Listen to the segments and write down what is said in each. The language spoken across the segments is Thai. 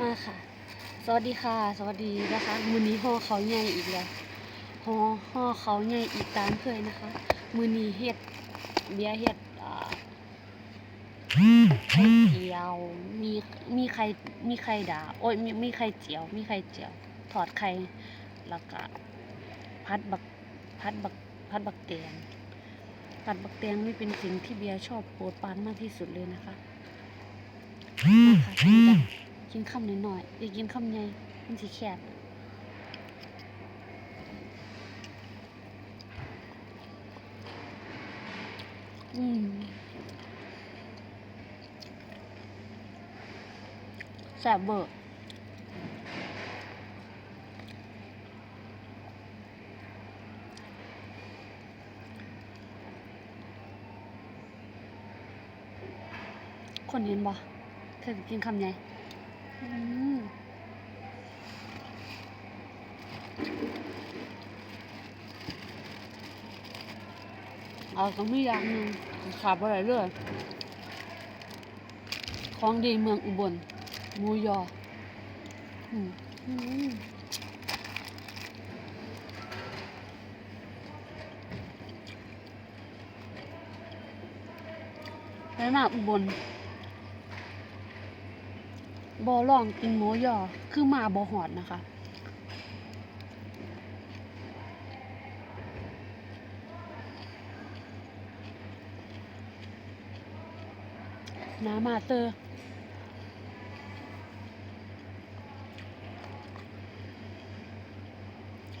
มาค่ะ สวัสดีค่ะ สวัสดีนะคะมือนี้ห่อเขาใหญ่อีกแล้วห่อห่อเขาใหญ่อีกตามเคยนะคะ มือนี้เฮ็ดเบียเฮ็ดไข่เจียว มีมีไข่มีไข่ดาวโอ้ยมีมีไข่เจียว มีไข่เจียว ถอดไข่แล้วก็พัดบักพัดบักพัดบักแตงพัดบักแตงนี่เป็นสิ่งที่เบียร์ชอบโปรดปรานมากที่สุดเลยนะคะมาค่ะ กินคำน้อยๆอย่ากินคำใหญ่มันสิแคบอืมแซ่บเบอร์คนเห็นบ่เธอกินคำให ญ่อืมเอาก็มีอย่างหนึ่งขาดอะไรเลยของดีเมืองอุบลมูยออืมอืมไปมาอุบล บอลองกินหมูยอคือมาบอหอดนะคะ น้ำมาเตอร์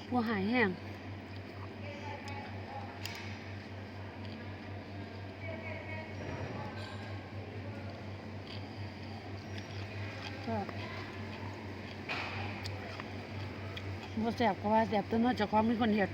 หัวหายแห้ง บ่แสบก็ว่าแสบแต่นอกจากความมีคนเห็ด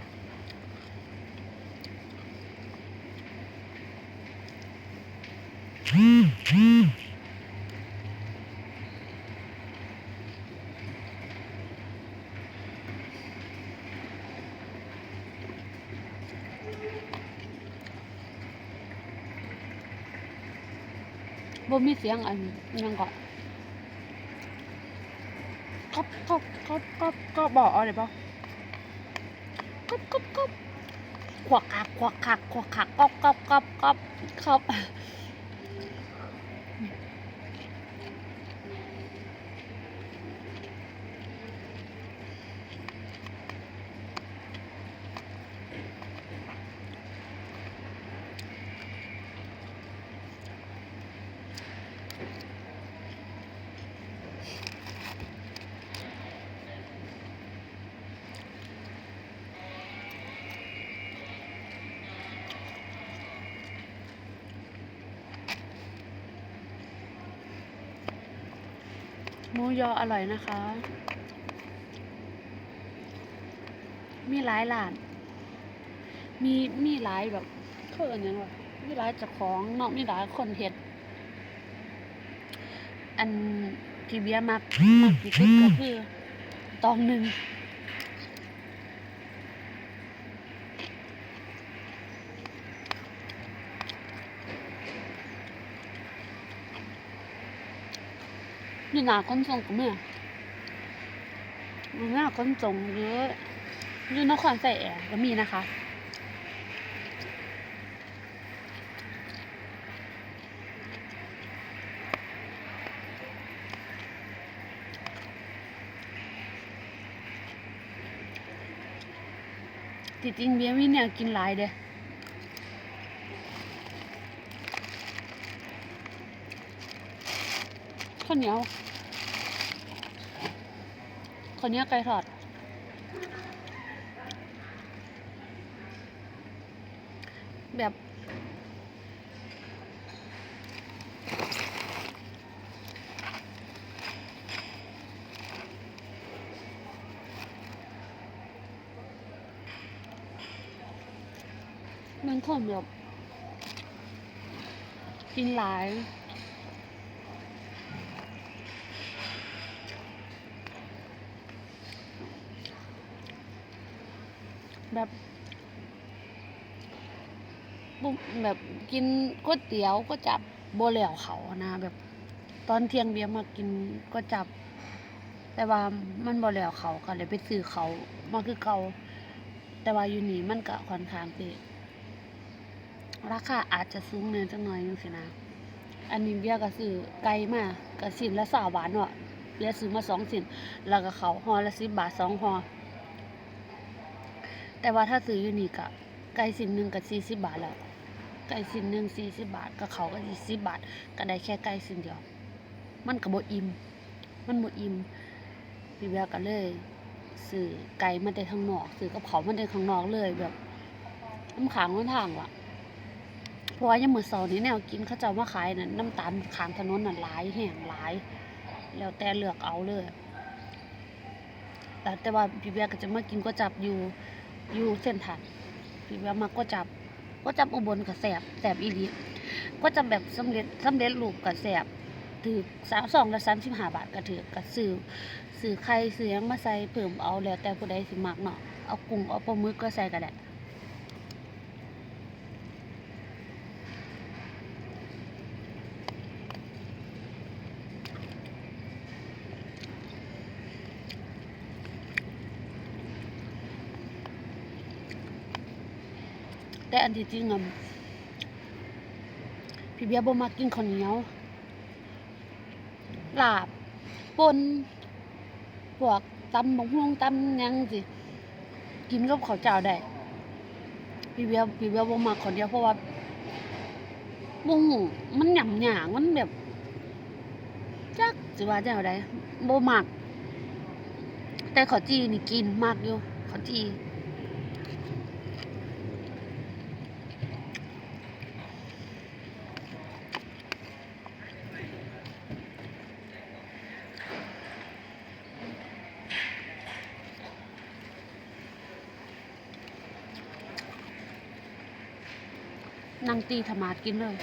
บ่มีเสียงอันยังก็ ก๊อบก๊อบก๊อบก๊อบก๊อบบอกเอาได้ปะก๊อบก๊อบก๊อบขวักขักขวักขักขวักขักก๊อบก๊อบก๊อบก๊อบ หมูยออร่อยนะคะ มีหลายร้าน มีมีหลายแบบเขาเอ่ยยังวะมีหลายเจ้าของเนาะมีหลายคนเห็ด อันที่เบียร์มักมักที่สุดก็คือตองหนึ่ง นี่หน้าคนส่งก็มีหน้าคนส่งเยอะอยู่นครใส่แอร์ก็มีนะคะที่จริงเบี้ยร์มีแนวกินหลายเด้าวเหนียวข้าวเหนียวไก่ทอดแบบมันคนแบบกินหลาย แบบบุแบบกินก๋วยเตี๋ยวก็จับโบเหลวเขานะ แบบ ตอนเที่ยงเบียมากินก็จับ แต่ว่ามันโบ่แล้วเขาก็เลยไปซื้อเขามาคือเก่าแต่ว่าอยู่นี่มันก็ค่อนข้างสิราคาอาจจะสูงเนินจังหน่อยจังซี่นะ อันนี้เบียก็ซื้อไก่มาก็สินละ20บาทเนาะเบียซื้อมาสองสินแล้วก็เขาห่อละ10บาทสองห่อ แต่ว่าถ้าซื้ออยู่นี่ก็ไก่สิ้นหนึ่งก็40บาทแล้ว ไก่สิ้นหนึ่ง40บาทก็เขาก็สิ10บาท ก็ได้แค่ไก่สิ้นเดียว มันก็บ่อิ่มมันบ่อิ่มพี่เบียร์ก็เลยซื้อไก่มาแต่ข้างนอกซื้อกับเขามาแต่ข้างนอกเลยแบบน้ำขางน้ำทางว่ะเพราะว่ายังมือเช้านี้แนวกินเขาเจ้ามาขายน่ะน้ำตาลขางถนนน่ะหลายแห้งหลาย แล้วแต่เลือกเอาเลยแต่แต่ว่าพี่เบียร์ก็จะมากินก๋วยจับอยู่ อยู่เส้นถัดพี่แววมากก๋วยจับก็จับอุบลกับแสบแสบอีหลีก็จับแบบสำเร็จสำเร็จรูปกับแสบถือสามสองละสามสิบาทก็ถือกับสื่อสื่อไข่ซื้อยังมาใส่เพิ่มเอาแล้วแต่ผู้ใดสิมักเนาะเอากุ้งเอาปลาหมึกก็ใส่ก็ได้ แต่อันที่จริงอะพี่เบียบ่มักกินข้าวเหนียวลาบปนพวกตำบักหุ่งตำยังสิกินกับข้าวเจ้าได้พี่เบียพี่เบียบ่มักคนเดียวเพราะว่าบ่ฮู้มันหยำหยางมันแบบจักสิว่าจังได๋บ่มัก แต่ข้าวจีนี่กินมักอยู่ข้าวจี นั่งตีธรรมาดกินเลย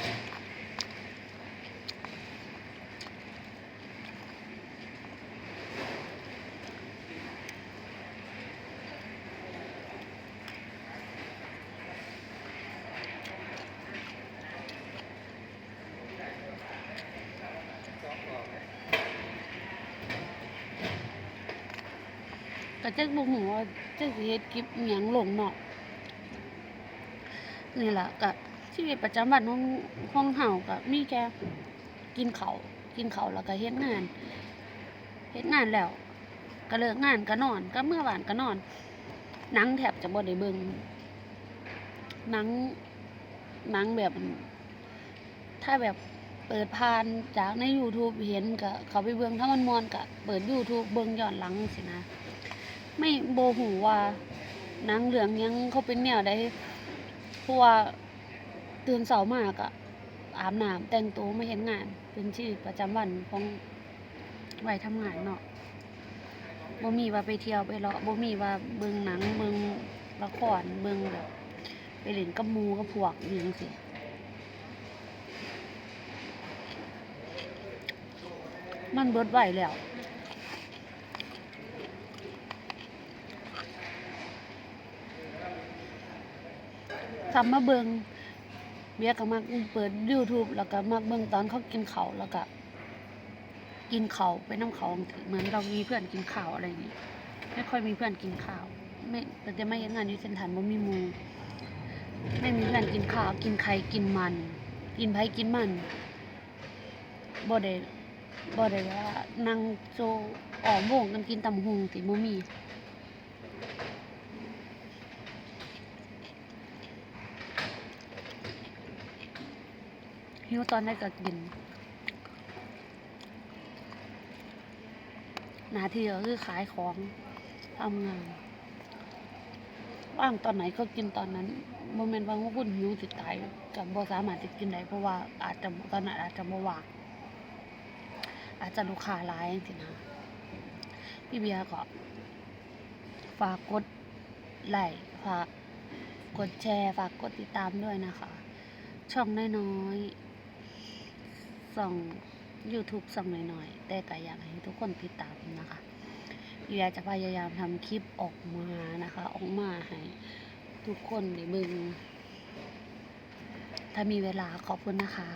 ก็จักบ่ฮู้ว่าจักสิเฮ็ดคลิปอิหยังลงเนาะนี่ล่ะก็ ชีวิตประจำวันของของเฮาก็มีแค่กินข้าวกินข้าวแล้วก็เฮ็ดงานเฮ็ดงานแล้ว ก็เลิกงานก็นอน ก็เมื่อวานก็นอนหนังแทบจะบ่ได้เบิ่งหนังหนังแบบ ถ้าแบบเปิดผ่านจากใน YouTube เห็นก็เขาไปเบิ่งถ้ามันมวนก็เปิด YouTube เบิ่งย้อนหลังสินะ ไม่โบ่ฮู้ว่าหนังเรื่องยังเขาเป็นแนวใดเพราะว่า ตื่นเช้ามาก็อาบน้ำแต่งตัวมาเฮ็ดงาน เป็นชีวิตประจำวันของวัยทำงานเนาะบ่มีว่าไปเที่ยวไปเลาะบ่มีว่าเบิ่งหนังเบิ่งละครเบิ่งแบบไปเล่นกับมูกับพวกอยังจั่งซี้มันเบิดไหวแล้วทำมาเบิง เบียก็มักเปิด YouTube แล้วก็มักเบิงตอนเขากินข้าวแล้วก็กินข้าวไปน้ำเขาเหมือนเรามีเพื่อนกินข้าวอะไรอย่างนี้ไม่ค่อยมีเพื่อนกินข้าว ไม่แต่จะไม่เฮ็ดงานยู่เส้นทางบ่มีมูไม่มีเพื่อนกินข้าวกินไข่กินมัน กินไผ่กินมันบ่ได้บ่ได้ว่านั่งโซอ้อมวงกันกินตำบักหุงสิบ่มี หิวตอนได้ก็กิน หน้าที่ก็คือขายของทำงาน ว่างตอนไหนก็กินตอนนั้นโมเมนต์บางว่าคุณหิวสิตายกับบ่สามารถจะกินได้เพราะว่าอาจจะตอนนั้นอาจจะบ่ว่างอาจจะลูกค้าหลายจังนะพี่เบียร์ก็ฝากกดไลค์ฝากกดแชร์ ฝากกดติดตามด้วยนะคะ ช่องน้อยๆ ส่อง YouTube ส่องหน่อยๆแต่ก็อยากให้ทุกคนติดตามนะคะอยากจะพยายามทำคลิปออกมานะคะ ออกมาให้ทุกคนในมึง ถ้ามีเวลาขอบคุณนะคะ